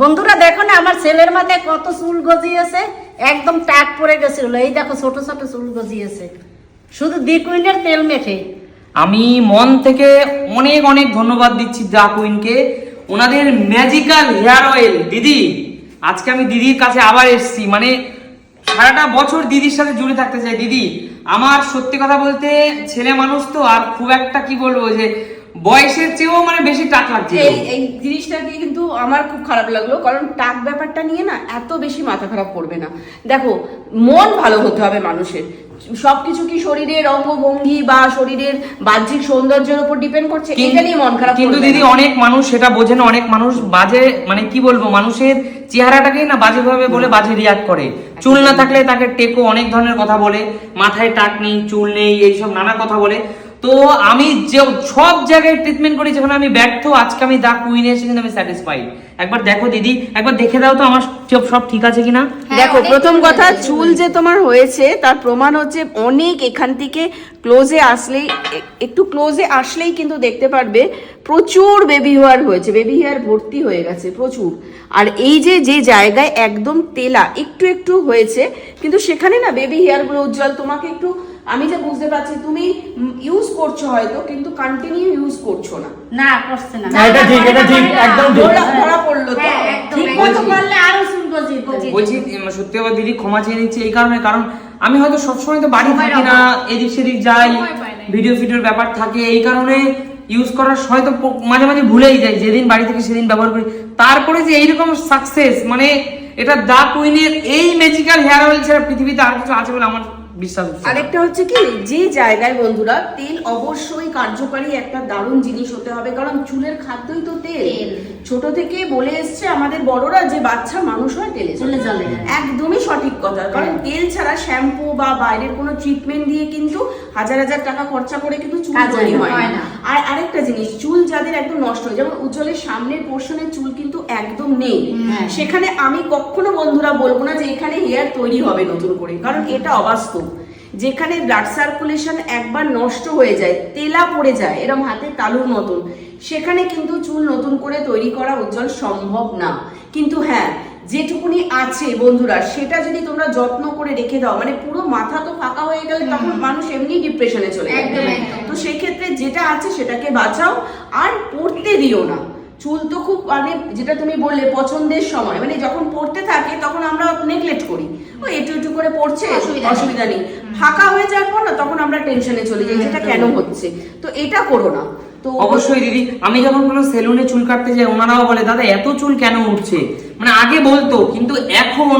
বন্ধুরা দেখো না, আমার ছেলের মাথায় কত চুল গজিয়েছে, একদম টাক পড়ে গেছিল। এই দেখো, ছোট ছোট চুল গজিয়েছে। শুধু দ্বিকুইনের তেল মেখে। আমি মন থেকে অনেক অনেক ধন্যবাদ দিচ্ছি দা কুইনকে। ওনাদের ম্যাজিক্যাল হেয়ার অয়েল দিদি। আজকে আমি দিদির কাছে আবার এসেছি। মানে সারাটা বছর দিদির সাথে জুড়ে থাকতে চাই। দিদি, আমার সত্যি কথা বলতে ছেলে মানুষ তো, আর খুব একটা কি বলব যে বয়সের চেয়েও মানে বেশি টাক লাগছে এই এই জিনিসটাকে কিন্তু আমার খুব খারাপ লাগল কারণ টাক ব্যাপারটা নিয়ে না এত বেশি মাথা খারাপ করবে না। দেখো মন ভালো হতে হবে মানুষের। সবকিছু কি শরীরের অঙ্গভঙ্গি বা শরীরের বাহ্যিক সৌন্দর্যের উপর ডিপেন্ড করছে? এটা নিয়ে মন খারাপ কিন্তু দিদি অনেক মানুষ সেটা বোঝে না অনেক মানুষ বাজে মানে কি বলব মানুষের চেহারাটাকেই না বাজে ভাবে বলে বাজে রিয়াক্ট করে। চুল না থাকলে তাকে টেকো অনেক ধরনের কথা বলে মাথায় টাক নেই চুল নেই এইসব নানা কথা বলে। তো আমি যে সব জায়গায় ট্রিটমেন্ট করি, যখন আমি ব্যর্থ, আজকে আমি দা কুইনে এসে কিন্তু আমি স্যাটিসফাইড একবার দেখো দিদি একবার দেখে দাও তো আমার সব সব ঠিক আছে কিনা? দেখো প্রথম কথা চুল যে তোমার হয়েছে তার প্রমাণ হচ্ছে অনেক এখান থেকে ক্লোজে আসলেই একটু ক্লোজে আসলেই কিন্তু দেখতে পারবে প্রচুর বেবি হেয়ার হয়েছে বেবি হেয়ার ভর্তি হয়ে গেছে প্রচুর। আর এই যে যে জায়গায় একদম তেলা একটু একটু হয়েছে কিন্তু সেখানে না বেবি হেয়ারগুলো উজ্জ্বল। তোমাকে একটু আমি যে বুঝতে পারছি তুমি ইউজ করছ হয়তো কিন্তু কন্টিনিউ ইউজ করছ না। না করছে না এটা ঠিক, এটা ঠিক, একদম ঠিক। ধরা পড়ল তো হ্যাঁ, ঠিক মতো করলে আরও বলছি সত্যি কথা দিদি ক্ষমা চেয়ে নিচ্ছি এই কারণে কারণ আমি হয়তো সবসময় তো বাড়ি থাকি না এদিক সেদিক যাই। ভিডিও ফিডিওর ব্যাপার থাকে এই কারণে ইউজ করার হয়তো মাঝে মাঝে ভুলেই যাই যেদিন বাড়ি থেকে সেদিন ব্যবহার করি তারপরে যে এইরকম সাকসেস মানে এটা দা কুইনের এই ম্যাজিক্যাল হেয়ার অয়েল ছাড়া পৃথিবীতে আর কিছু আছে বলে আমার বিশ্বাস আরেকটা হচ্ছে কি যে জায়গায় বন্ধুরা তেল অবশ্যই কার্যকারী একটা দারুণ জিনিস হতে হবে কারণ চুলের খাদ্যই তো তেল। তেল। ছোট থেকে বলে এসছে আমাদের বড়রা যে বাচ্চা মানুষ হয় তেলে চলে চলে একদমই সঠিক কথা কারণ তেল ছাড়া শ্যাম্পু বা বাইরের কোনো ট্রিটমেন্ট দিয়ে কিন্তু হাজার হাজার টাকা খরচা করে কিন্তু চুল তৈরি হয় হয় না। আর যাদের একদম নষ্ট হয় যেমন উজ্জ্বলের সামনের পোর্শনের চুল কিন্তু একদম নেই। হ্যাঁ। সেখানে আমি কখনো বন্ধুরা বলব না যে এখানে হেয়ার তৈরি হবে নতুন করে। কারণ এটা অবাস্তব। যেখানে ব্লাড সার্কুলেশন একবার নষ্ট হয়ে যায় তেলা পড়ে যায় এরম হাতে তালুর মতন সেখানে কিন্তু চুল নতুন করে তৈরি করা উজ্জ্বল সম্ভব না। কিন্তু হ্যাঁ যেটুকুনি আছে বন্ধুরা সেটা যদি তোমরা যত্ন করে রেখে দাও মানে পুরো মাথা তো ফাঁকা হয়ে গেলে তখন মানুষ এমনি ডিপ্রেশনে চলে যাবে একদম, একদম। তো সেক্ষেত্রে যেটা আছে সেটাকে বাঁচাও আর পড়তে দিও না। চুল তো খুব মানে যেটা তুমি বললে পছন্দের সময় মানে যখন পড়তে থাকে তখন আমরা নেগলেক্ট করি। ও একটু একটু করে পড়ছে অসুবিধা নেই। অসুবিধা নেই। ফাঁকা হয়ে যাওয়ার পর না তখন আমরা টেনশনে চলে যাই যেটা কেন হচ্ছে? তো এটা করো না। তো অবশ্যই দিদি। আমি যখন কোনো সেলুনে চুল কাটতে যাই ওনারাও বলে দাদা এত চুল কেন উঠছে? মানে আগে বলতো কিন্তু এখন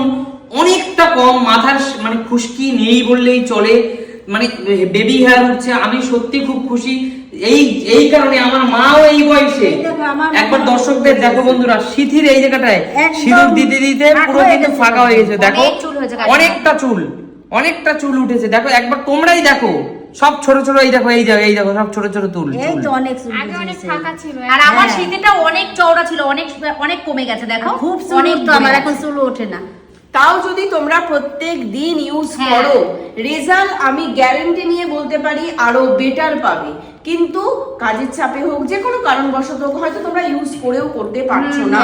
অনেকটা কম মাথার মানে খুশকি নেই বললেই চলে। মানে বেবি হেয়ার উঠছে আমি সত্যি খুব খুশি। এই এই কারণে আমার মাও এই বয়সে। একবার দর্শকদের দেখো বন্ধুরা সিথির এই জায়গাটায়। সিঁদুর দিতে দিতে ফাঁকা পুরো হয়ে কিন্তু গেছে। ফাঁকা হয়ে গেছে দেখো। অনেক চুল হয়েছে গাছে। অনেকটা চুল অনেকটা চুল উঠেছে। দেখো একবার তোমরাই দেখো। সব ছোট ছোট এই দেখো এই দেখো এই দেখো সব ছোট ছোট তুল এই তো অনেক আগে অনেক ফাঁকা ছিল আর আমার হ্যাঁ। শীতেটা অনেক চওড়া ছিল অনেক অনেক কমে গেছে দেখো। খুব অনেক তো আমার এখন চুল ওঠে না। তাও যদি তোমরা প্রত্যেক দিন ইউজ হ্যাঁ। করো রেজাল্ট আমি গ্যারেন্টি নিয়ে বলতে পারি আরও বেটার পাবে। কিন্তু কাজের চাপে হোক যে কোনো কারণবশত হোক হয়তো তোমরা ইউজ করেও করতে পারছ না।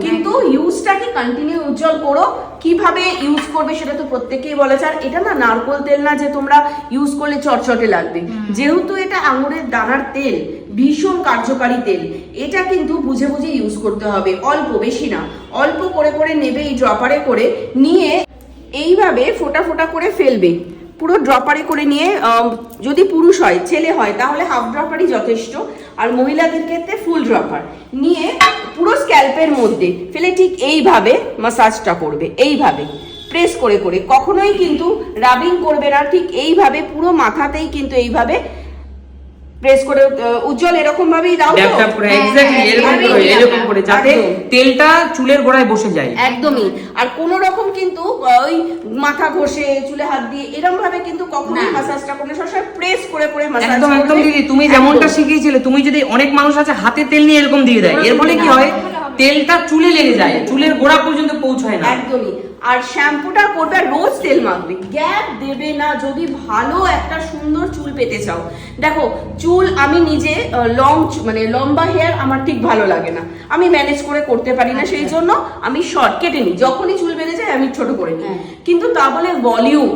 কিন্তু ইউজটাকে কন্টিনিউ উজ্জ্বল করো? কীভাবে ইউজ করবে সেটা তো প্রত্যেকেই বলেছে আর এটা না নারকোল তেল না যে তোমরা ইউজ করলে চটচটে লাগবে। যেহেতু এটা আঙুরের দানার তেল ভীষণ কার্যকারী তেল। এটা কিন্তু বুঝে বুঝে ইউজ করতে হবে। অল্প, বেশি না। অল্প করে করে নেবে এই ড্রপারে করে নিয়ে এইভাবে ফোটা ফোটা করে ফেলবে। পুরো ড্রপারে করে নিয়ে যদি পুরুষ হয়, ছেলে হয়, তাহলে হাফ ড্রপারই যথেষ্ট। আর মহিলাদের ক্ষেত্রে ফুল ড্রপার নিয়ে পুরো স্ক্যাল্পের মধ্যে ফেলে ঠিক এইভাবে মাসাজটা করবে। এইভাবে। প্রেস করে করে। কখনোই কিন্তু রাবিং করবে না। ঠিক এইভাবে পুরো মাথাতেই কিন্তু এইভাবে প্রেস করে উজ্জ্বল এরকম ভাবেই দাও ড্যাপ ড্যাপ করে হ্যাঁ, এক্স্যাক্টলি হ্যাঁ, এরকম করে এরকম করে যাতে তেলটা চুলের গোড়ায় বসে যায়। একদমই। আর কোন রকম কিন্তু ওই মাথা ঘষে চুলে হাত দিয়ে এরকম ভাবে কিন্তু কখনোই। মাসাজটা করবে সবসময় প্রেস করে করে মাসাজ একদম একদম দিদি তুমি যেমনটা শিখিয়েছিলে তুমি যদি অনেক মানুষ আছে হাতে তেল নিয়ে এরকম দিয়ে দেয়। এর ফলে কি হয়? তেলটা চুলে লেগে যায় চুলের গোড়া পর্যন্ত পৌঁছায় না। একদমই। আর শ্যাম্পুটা করবে আর রোজ তেল মাখবে। গ্যাপ দেবে না যদি ভালো একটা সুন্দর চুল পেতে চাও। দেখো চুল আমি নিজে লং মানে লম্বা হেয়ার আমার ঠিক ভালো লাগে না। আমি ম্যানেজ করে করতে পারি না সেই জন্য আমি শর্ট কেটে নিই। যখনই চুল বেড়ে যায় আমি ছোট করে নিই। হ্যাঁ। কিন্তু তা বলে ভলিউম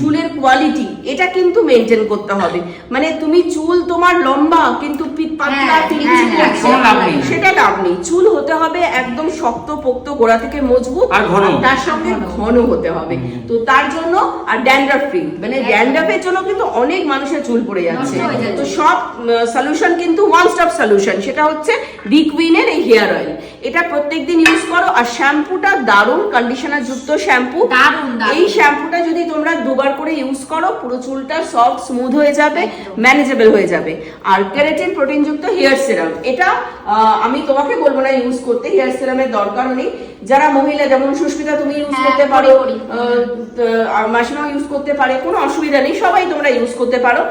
চুলের কোয়ালিটি এটা কিন্তু মেনটেন করতে হবে। মানে তুমি চুল তোমার লম্বা কিন্তু পাতলা হ্যাঁ, হ্যাঁ, হ্যাঁ। সেটা লাভ নেই। চুল হতে হবে একদম শক্ত পোক্ত গোড়া থেকে মজবুত আর ঘন। তার সঙ্গে ঘন। হতে হবে। তো তার জন্য আর ড্যান্ড্রাফ ফ্রি মানে ড্যান্ড্রাফের জন্য কিন্তু অনেক মানুষের চুল পড়ে যাচ্ছে। তো সব সলিউশন কিন্তু ওয়ান স্টপ সলিউশন সেটা হচ্ছে রিকুইনের এই হেয়ার অয়েল এটা প্রত্যেকদিন ইউজ করো। আর শ্যাম্পুটা দারুণ কন্ডিশনার যুক্ত শ্যাম্পু। এই শ্যাম্পুটা যদি তোমরা দুবার করে ইউজ করো পুরো চুলটা সফট স্মুথ হয়ে যাবে। ম্যানেজেবল হয়ে যাবে। আর কেরাটিন প্রোটিন হেয়ার সিরাম এটা আমি তোমাকে বলব না ইউজ করতে হেয়ার সিরামের দরকার নেই। যারা মহিলা যেমন সুস্মিতা তুমি ইউজ হ্যাঁ, করতে পারো করি। মাসিমাও ইউজ করতে পারে কোনো অসুবিধা নেই সবাই তোমরা ইউজ করতে পারো।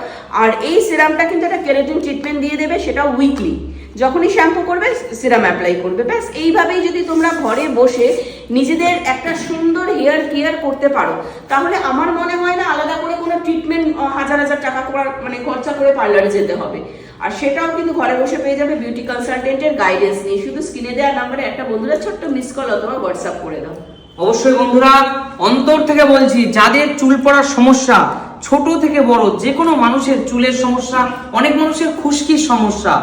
আর এই সিরামটা কিন্তু একটা কেরাটিন ট্রিটমেন্ট দিয়ে দেবে সেটা উইকলি যখনই শ্যাম্পু করবে সিরাম অ্যাপ্লাই করবে। ব্যাস এইভাবেই যদি তোমরা ঘরে বসে নিজেদের একটা সুন্দর হেয়ার কেয়ার করতে পারো তাহলে আমার মনে হয় না আলাদা করে কোনো ট্রিটমেন্ট হাজার হাজার টাকা করার মানে খরচা করে পার্লারে যেতে হবে। আর সেটাও কিন্তু ঘরে বসে পেয়ে যাবে বিউটি কনসালটেন্টের গাইডেন্স নিয়ে। শুধু স্ক্রিনে দেওয়া নাম্বারে একটা বন্ধুরা ছোট্ট মিস কল অথবা হোয়াটসঅ্যাপ করে দাও। অবশ্যই বন্ধুরা অন্তর থেকে বলছি যাদের চুল পড়ার সমস্যা ছোট থেকে বড় যে কোনো মানুষের চুলের সমস্যা অনেক মানুষের খুশকির সমস্যা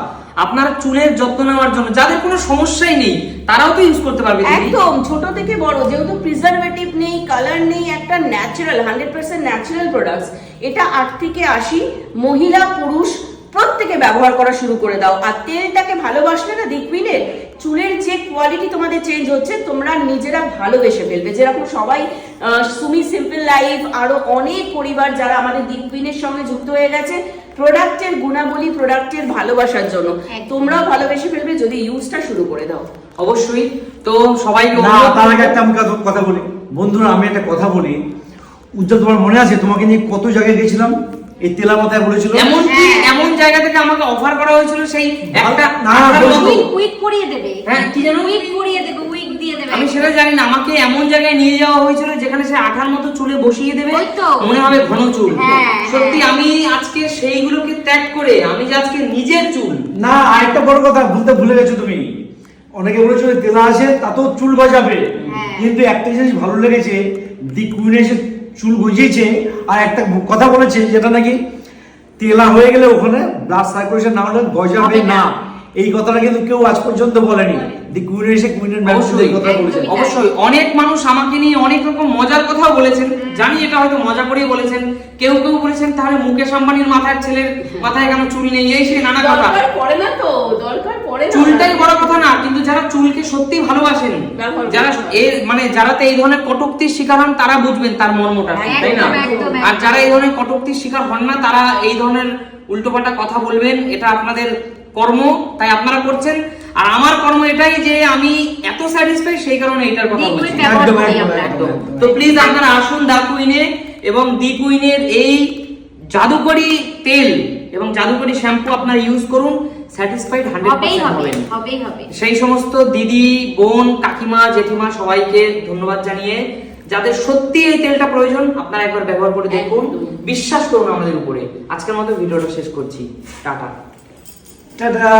আপনার চুলের যত্ন নেওয়ার জন্য যাদের কোনো সমস্যাই নেই তারাও তো ইউজ করতে পারবে একদম ছোট থেকে বড় যেহেতু প্রিজারভেটিভ নেই কালার নেই একটা natural hundred percent natural products এটা আট থেকে আশি মহিলা পুরুষ প্রত্যেকে ব্যবহার করা শুরু করে দাও। আর তেলটাকে ভালোবাসলে না দিকমিনের চুলের যে কোয়ালিটি তোমাদের চেঞ্জ হচ্ছে তোমরা নিজেরা ভালোবেসে ফেলবে। যেরকম সবাই সুমি সিম্পল লাইফ আরও অনেক পরিবার যারা আমাদের দিকমিনের সঙ্গে যুক্ত হয়ে গেছে প্রোডাক্টের গুণাবলী প্রোডাক্টের ভালোবাসার জন্য। তোমরাও ভালোবেসে ফেলবে যদি ইউজটা শুরু করে দাও। অবশ্যই। তো সবাই তার আগে একটা আমি কথা- কথা বলি। বন্ধুরা আমি একটা কথা বলি। উজ্জ্বল তোমার মনে আছে? তোমাকে নিয়ে কত জায়গায় গেছিলাম? এই তেলা মাথায় বলেছিল এমনকি হ্যাঁ। এমন জায়গা থেকে আমাকে অফার করা হয়েছিল সেই একটা না, উইক উইক করিয়ে দেবে। হ্যাঁ, কি? উইক করিয়ে দেবে উইক দিয়ে দেবে। আমি সেটা জানি না আমাকে এমন জায়গায় নিয়ে যাওয়া হয়েছিল যেখানে সে আঠার মতো চুলে বসিয়ে দেবে। মনে হবে ঘন চুল। হ্যাঁ, সত্যি আমি আজকে সেইগুলোকে ত্যাগ করে আমি যে আজকে নিজের চুল। না আরেকটা বড় কথা বলতে ভুলে গেছো তুমি। অনেকে বলেছ যে তেলা আছে তাতেও চুল হ্যাঁ। কিন্তু একটা জিনিস ভালো লেগেছে দি কুইন এসে চুল গজিয়েছে আর একটা কথা বলেছে যেটা নাকি তেলা হয়ে গেলে ওখানে ব্লাড সার্কুলেশন না হলে গজাবে হবে না। এই কথাটা কিন্তু কেউ আজ পর্যন্ত বলেনি। দি কুইন এসে কুইনের এই কথা বলেছে একদমই। অবশ্যই। অনেক মানুষ আমাকে নিয়ে অনেক রকম মজার কথাও বলেছেন। জানি এটা হয়তো মজা করেই বলেছেন। কেউ কেউ বলেছেন তাহলে মুকেশ আম্বানির মাথার ছেলের মাথায় কেন চুল নেই? এই সেই নানা কথা। পড়ে না তো না চুলটাই বড় কথা না কিন্তু যারা চুলকে সত্যি ভালোবাসেন যারা এর মানে যারা তো এই ধরনের কটুক্তির শিকার হন তারা বুঝবেন তার মর্মটা তাই না? আর যারা এই ধরনের কটুক্তির শিকার হন না তারা এই ধরনের উল্টোপাল্টা কথা বলবেন এটা আপনাদের কর্ম তাই আপনারা করছেন। আর আমার কর্ম এটাই যে আমি এত স্যাটিসফাই সেই কারণে এটার কথা বলছি। তো প্লিজ আপনারা আসুন দা কুইনে এবং দি কুইনের এই জাদুকরি তেল এবং জাদুকরি শ্যাম্পু আপনারা ইউজ করুন। স্যাটিসফাইড হান্ড্রেড হবেই হবে হবেই হবে। সেই সমস্ত দিদি বোন কাকিমা জেঠিমা সবাইকে ধন্যবাদ জানিয়ে যাদের সত্যি এই তেলটা প্রয়োজন আপনারা একবার ব্যবহার করে দেখুন। বিশ্বাস করুন আমাদের উপরে। আজকের মতো ভিডিওটা শেষ করছি। টাটা। টাটা।